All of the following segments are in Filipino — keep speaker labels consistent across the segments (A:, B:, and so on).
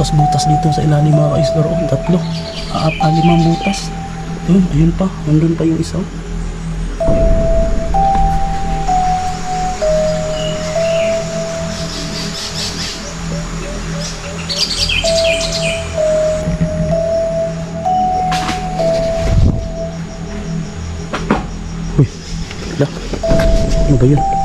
A: butas-butas dito sa ilalim mga ka-explore. Oh, tatlo. Aap, ah, limang butas. Ayun, ayun pa. Nandun pa yung isa. Uy, wala. Ano ba yun?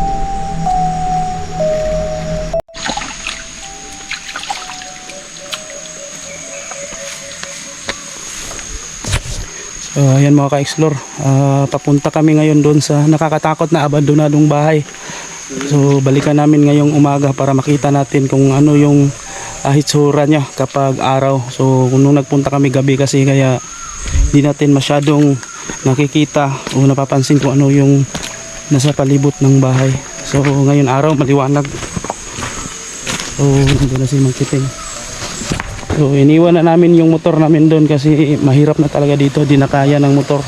A: So, ayan mga ka-explore. Ah, papunta kami ngayon doon sa nakakatakot na abandonadong bahay. So, balikan namin ngayong umaga para makita natin kung ano yung uh, hitsura niya kapag araw. So, nung nagpunta kami gabi kasi kaya hindi natin masyadong nakikita o napapansin kung ano yung nasa palibot ng bahay. So, ngayon araw maliwanag. So, nandun na si Magkiting. So iniwan na namin yung motor namin doon kasi mahirap na talaga dito, di na kaya ng motor.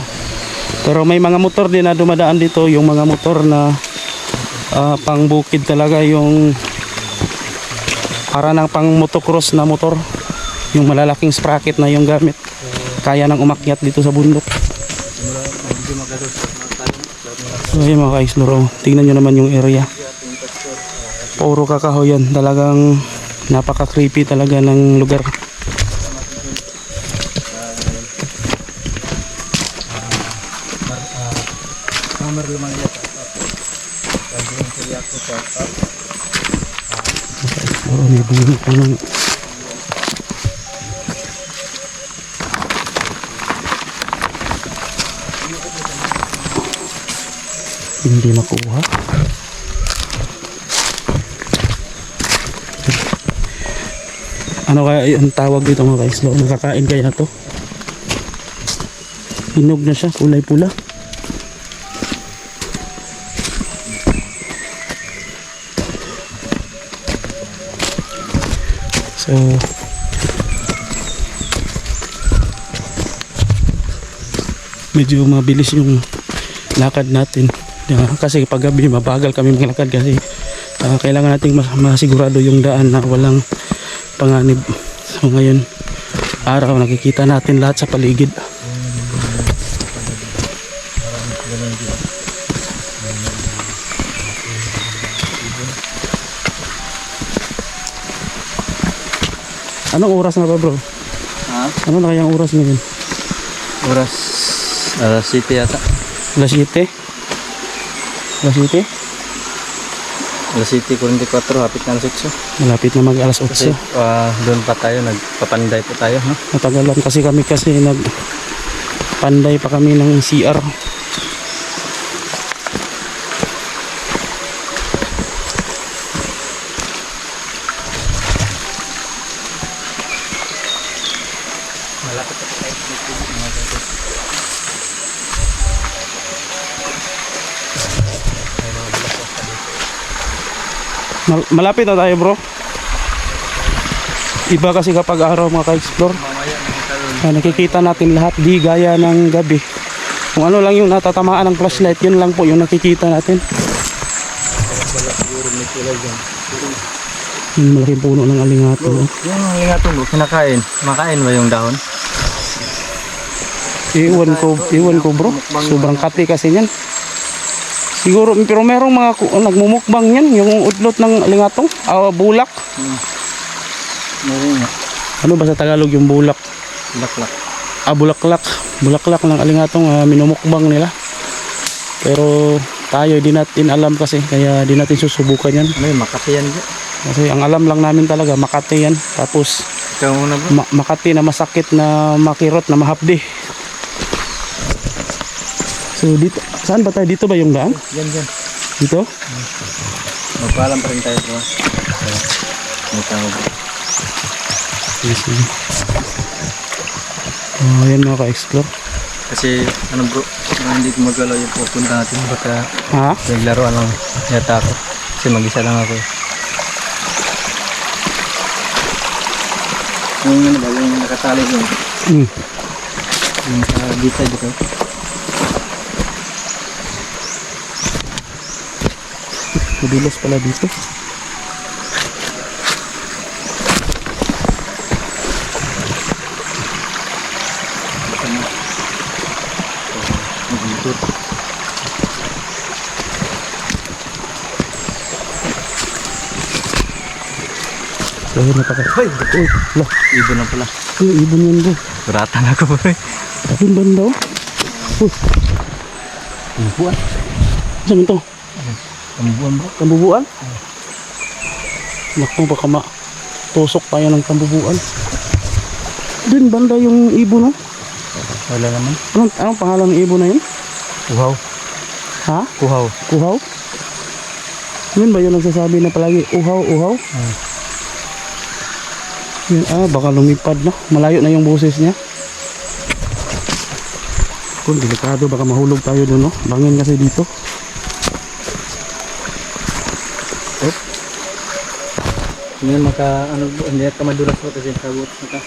A: Pero may mga motor din na dumadaan dito, yung mga motor na ah, pang bukid talaga yung para ng pang motocross na motor. Yung malalaking sprocket na yung gamit. Kaya nang umakyat dito sa bundok. So ayun mga ka-explore, tingnan nyo naman yung area. Puro kakahoy yan, talagang napaka creepy talaga ng lugar. Oh, may bunga pa ng hindi makuha Ano kaya yung tawag dito mga ka-islo? Nakakain kaya to? Hinog na siya, kulay pula. So, medyo mabilis yung lakad natin. Kasi pag gabi mabagal kami maglakad kasi ah, kailangan nating mas- masigurado yung daan na walang panganib. So ngayon, araw nakikita natin lahat sa paligid. Anong oras na ba bro?
B: Ha?
A: Ano na kayang oras ngayon?
B: Oras alas 7 yata.
A: Alas 7? Alas 7?
B: Alas 7.44, hapit na alas 8.
A: Malapit na mag alas 8.
B: Kasi ah, doon pa tayo, nagpapanday po tayo. No?
A: Natagalan kasi kami kasi nag panday pa kami ng CR. Malapit na tayo bro. Iba kasi kapag araw mga ka-explore. Ah, nakikita natin lahat di gaya ng gabi. Kung ano lang yung natatamaan ng flashlight, yun lang po yung nakikita natin. Yung malaking puno ng alingato. oh.
B: Yung lingatong bro, kinakain. Makain ba yung dahon?
A: Iwan ko, iwan ko bro. Sobrang kati kasi yan. Siguro, pero merong mga nagmumukbang yan, yung udlot ng alingatong, ah, bulak.
B: Meron nga.
A: Ano ba sa Tagalog yung bulak?
B: Laklak.
A: ah, bulaklak bulaklak ng alingatong ah, minumukbang nila pero tayo di natin alam kasi kaya di natin susubukan yan
B: Ano yun, Makati yan
A: kasi ang alam lang namin talaga Makati yan tapos
B: Ikaw muna bro.
A: ma- Makati na masakit na makirot na mahapdi so dito saan ba tayo dito ba yung daan
B: Yan, yan.
A: dito
B: Magpaalam pa rin tayo bro. May
A: yes, sige. oh, yan mga ka-explore
B: Kasi ano bro, hindi ko magalaw yung pupunta natin. Baka
A: ha
B: naglaruan lang yata ako. Kasi mag-isa lang ako. eh. Yung ano ba, yung nakatali doon.
A: hmm.
B: Yung sa dito dito.
A: Dudulas pala dito.
B: Ayun
A: na pala. Ay, uy, la.
B: Ibon lang pala.
A: Uy, ibon yan bro.
B: Suratan ako bro.
A: Ayun banda oh. Uy.
B: Ibuan.
A: Saan ito?
B: Tambuan bro.
A: Tambubuan? Naku, baka ma... Tusok tayo ng tambubuan. Din banda yung ibon oh.
B: Wala naman.
A: Anong, anong pangalan ng ibon na yun?
B: Kuhaw.
A: Ha?
B: Kuhaw.
A: Uhaw? Yun ba yung nagsasabi na palagi, uhaw, uhaw?
B: Hmm.
A: Yun, ah, baka lumipad na. Malayo na yung boses niya. Kung delikado, baka mahulog tayo doon, no? Bangin kasi dito.
B: Ngayon maka, ano, hindi ka madulas mo kasi sabot maka.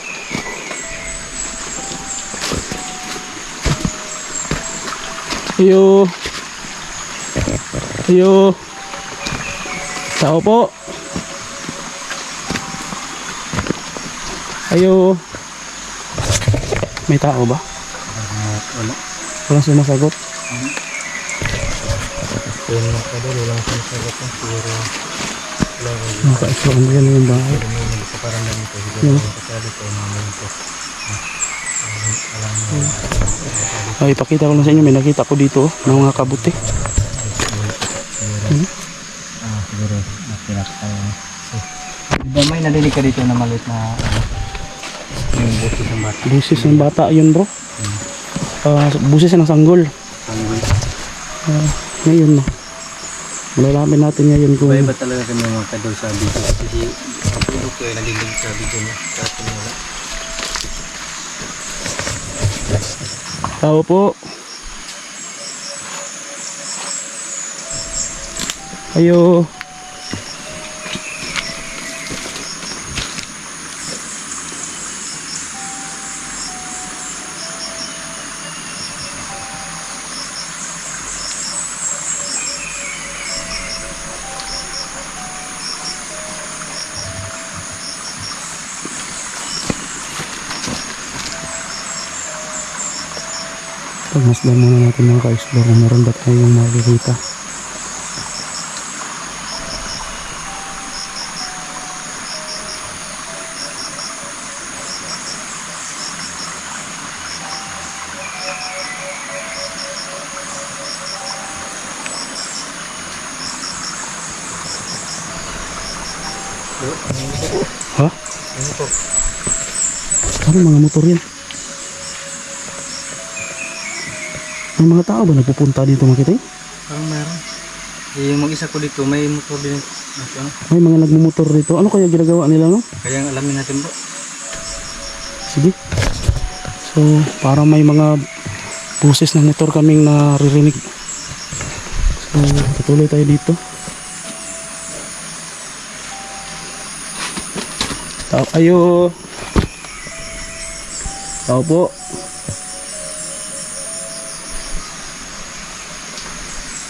A: Ayo. Ayo. Tao po. Ayo. May tao ba?
B: Uh, wala.
A: Walang sumasagot.
B: Kaya maka doon, walang sinasagot mo. Siguro, wala ko.
A: Mo yan yung bahay.
B: Pero may nagpaparamdam ito. Siguro,
A: Hmm.
B: yung kasali ko,
A: Ay, ipakita ko lang sa inyo. May nakita ko dito, oh, ng mga kabuti.
B: Ah, siguro, mo. Diba may nadinig ka dito na maliit na, yung buti ng bata.
A: Busis ng bata yun bro. Ah, busis ng sanggol.
B: Tanggol.
A: Ah, ngayon na. Malalaman natin ngayon kung
B: Iba-iba talaga kami mga kadol sa video. Kasi kapulog ko eh, nadinig sa video niya. Kasi wala.
A: tao po. Ayo. Pagmasdan muna natin mga ka-explore kung meron ba tayong makikita. Ha?
B: Ano?
A: Ano mga motor yan? May mga tao ba nagpupunta dito makita eh?
B: Parang meron. Eh, yung mag-isa ko dito, may motor din. Ano?
A: May mga nagmumotor dito. Ano kaya ginagawa nila no?
B: Kaya alamin natin bro.
A: Sige. So, parang may mga buses ng motor kaming naririnig. So, patuloy tayo dito. Tao, ayo. Tao po.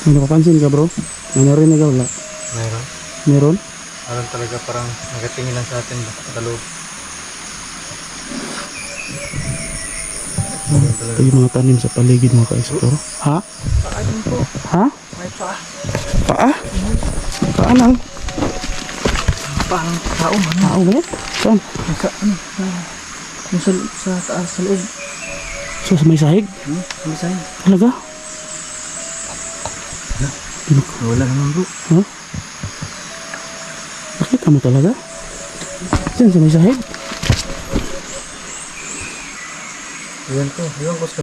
A: May napapansin ka bro? May narinig ka wala?
B: Meron.
A: Meron?
B: Parang talaga parang nagatingin lang sa atin ba? Sa loob.
A: Ito yung mga tanim sa paligid mga ka-explore. Ha? Ha?
B: May pa.
A: Paa? Paa lang.
B: Parang tao man.
A: Tao ba? Saan?
B: Nasa ano? Sa, sa, taas, sa loob.
A: So, sa may sahig?
B: Hmm? Ano sa'yo?
A: Talaga?
B: Wala naman bro.
A: Ha? Nakita mo talaga? Saan sa may sahig?
B: Iwan ko. Iwan ko sa...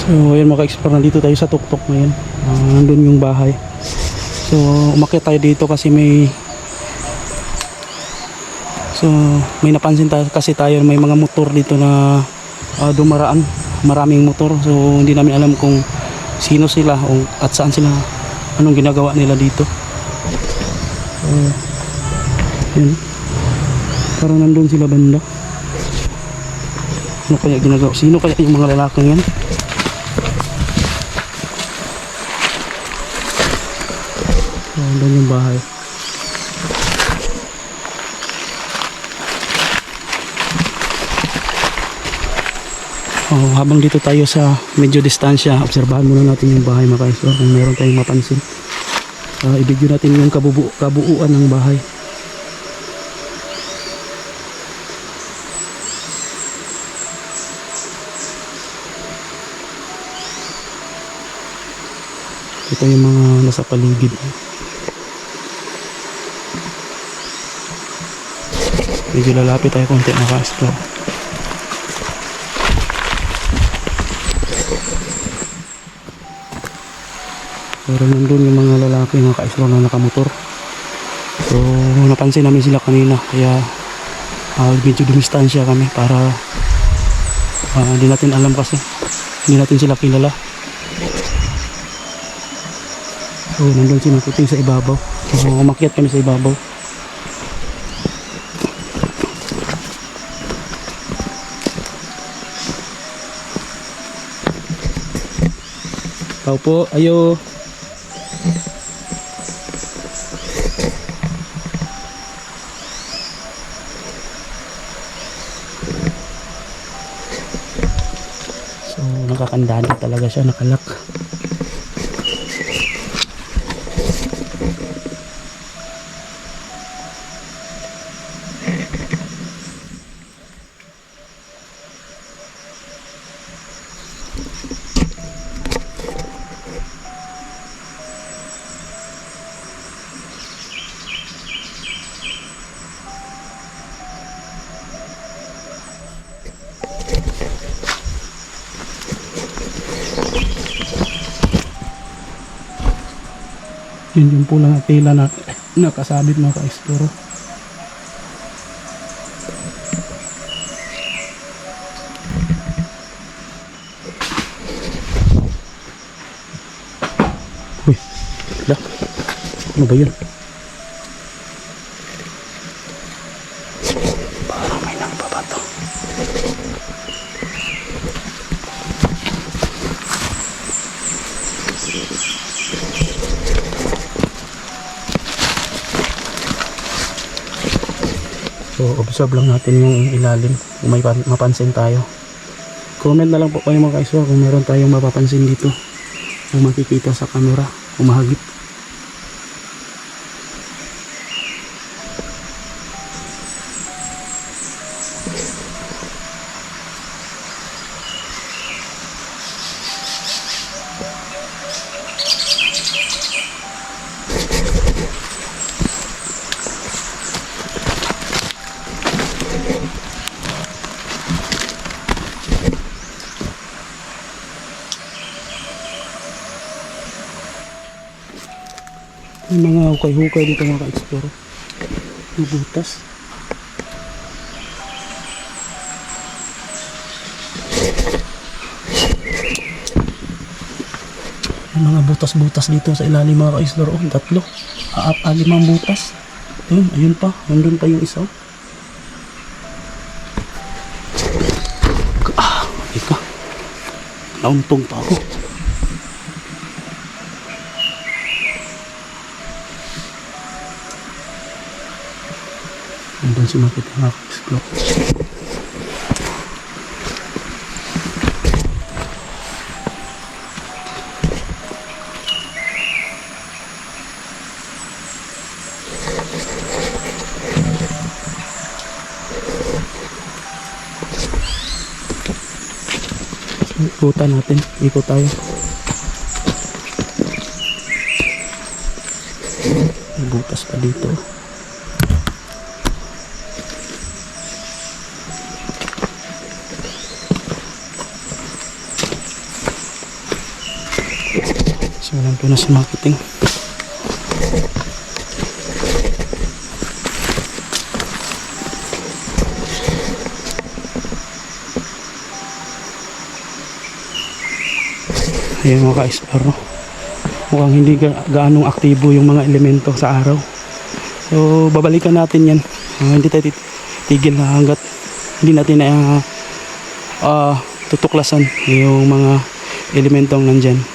A: So, ayan mga ka-explore, nandito tayo sa tuktok ngayon. Ah, nandun yung bahay. So, umakyat tayo dito kasi may So, may napansin tayo kasi tayo may mga motor dito na ah, dumaraan. Maraming motor. So, hindi namin alam kung sino sila o at saan sila anong ginagawa nila dito. So, yun. Parang nandun sila banda. Ano kaya ginagawa? Sino kaya yung mga lalaking yan? Doon yung bahay. Oh, habang dito tayo sa medyo distansya, obserbahan muna natin yung bahay mga ka-explore kung meron tayong mapansin. Uh, ibigyo natin yung kabubu kabuuan ng bahay. Ito yung mga nasa paligid. Medyo lalapit tayo konti naka-explore. Pero nandun yung mga lalaki mga ka-explore na nakamotor. So napansin namin sila kanina kaya uh, medyo dumistansya kami para hindi natin alam kasi hindi natin sila kilala. So nandun si Makuting sa ibabaw. So umakyat kami sa ibabaw. Tao po, ayo. So nakakandaan talaga siya, nakalak. Yun yung pulang tela na nakasabit mga ka-explore. Uy. Ano ba yun? Observe lang natin yung ilalim kung may pan- mapansin tayo. Comment na lang po kayo mga kaiswa kung meron tayong mapapansin dito kung makikita sa camera kung. May mga hukay-hukay dito mga ka-explore. Yung butas. May mga butas-butas dito sa ilalim mga ka-explore. Oh, tatlo. Aap, alimang butas. Ayun, ayun pa. Nandun pa yung isa. oh. Ah, ika. Nauntong pa ako. Nandun si Makita nga explore. Ikutan natin. Ikot tayo. Butas pa dito. Nandun na si marketing. Ayan mga ka-explore. no? Mukhang hindi ga gaanong aktibo yung mga elemento sa araw. So, babalikan natin yan. Ah, hindi tayo tigil na hanggat hindi natin na ah, tutuklasan yung mga elementong nandyan.